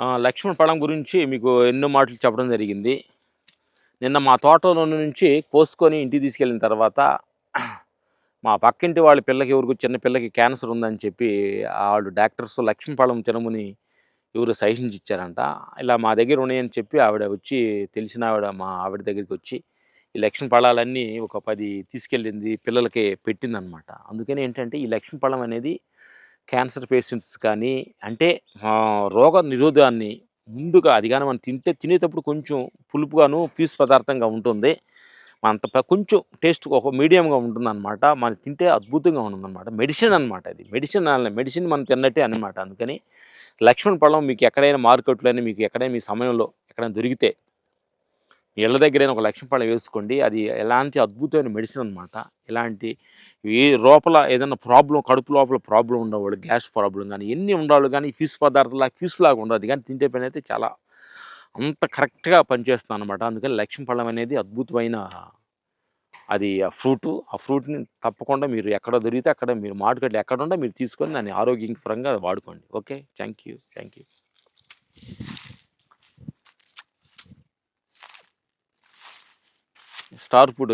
లక్ష్మణ పழం గురించి మీకు ఎన్నో మాటలు చెప్పడం జరిగింది. నిన్న మా తోటలో నుంచి కోసుకొని ఇంటికి తీసుకెళ్ళిన తర్వాత మా పక్కింటి వాళ్ళ పిల్లకి ఎవరికి చిన్న పిల్లకి క్యాన్సర్ ఉందని చెప్పి వాళ్ళు డాక్టర్స్ లక్ష్మీపాళం పழం తినమని ఎవరు సజెషన్స్ ఇచ్చారంట. ఇలా మా దగ్గర ఉన్నాయని చెప్పి ఆవిడ వచ్చి తెలిసిన ఆవిడ మా ఆవిడ దగ్గరికి వచ్చి ఈ లక్ష్మీపళాలన్నీ ఒక పది తీసుకెళ్ళింది పిల్లలకి పెట్టిందనమాట. అందుకని ఏంటంటే ఈ లక్ష్మణ అనేది క్యాన్సర్ పేషెంట్స్ కానీ అంటే రోగ నిరోధాన్ని ముందుగా అది మనం తింటే తినేటప్పుడు కొంచెం పులుపుగాను పీసు పదార్థంగా ఉంటుంది. అంత కొంచెం టేస్ట్ ఒక మీడియంగా ఉంటుంది అనమాట మనం తింటే అద్భుతంగా ఉంటుందన్నమాట. మెడిసిన్ అనమాట ఇది మెడిసిన్ మెడిసిన్ మనం తిన్నట్టే అనమాట అందుకని లక్ష్మణ్ పళ్ళం మీకు ఎక్కడైనా మార్కెట్లోనే మీకు ఎక్కడైనా మీ సమయంలో ఎక్కడైనా దొరికితే ఇళ్ళ దగ్గరైనా ఒక లక్ష్మణ పళ్ళం వేసుకోండి. అది ఎలాంటి అద్భుతమైన మెడిసిన్ అనమాట ఇలాంటి ఏ లోపల ఏదైనా ప్రాబ్లం కడుపు లోపల ప్రాబ్లం ఉండేవాళ్ళు గ్యాస్ ప్రాబ్లం కానీ ఎన్ని ఉండాలి కానీ ఫీసు పదార్థాలు ఫీసు లాగా ఉండదు. కానీ తింటే పని అయితే చాలా అంత కరెక్ట్గా పనిచేస్తుంది అనమాట అందుకని లక్ష్మీ పళ్ళం అనేది అద్భుతమైన అది ఆ ఫ్రూట్. ఆ ఫ్రూట్ని తప్పకుండా మీరు ఎక్కడ దొరికితే అక్కడ మీరు మార్కెట్లో ఎక్కడ ఉంటే మీరు తీసుకొని దాన్ని ఆరోగ్యపరంగా వాడుకోండి. Okay? Thank you thank you star food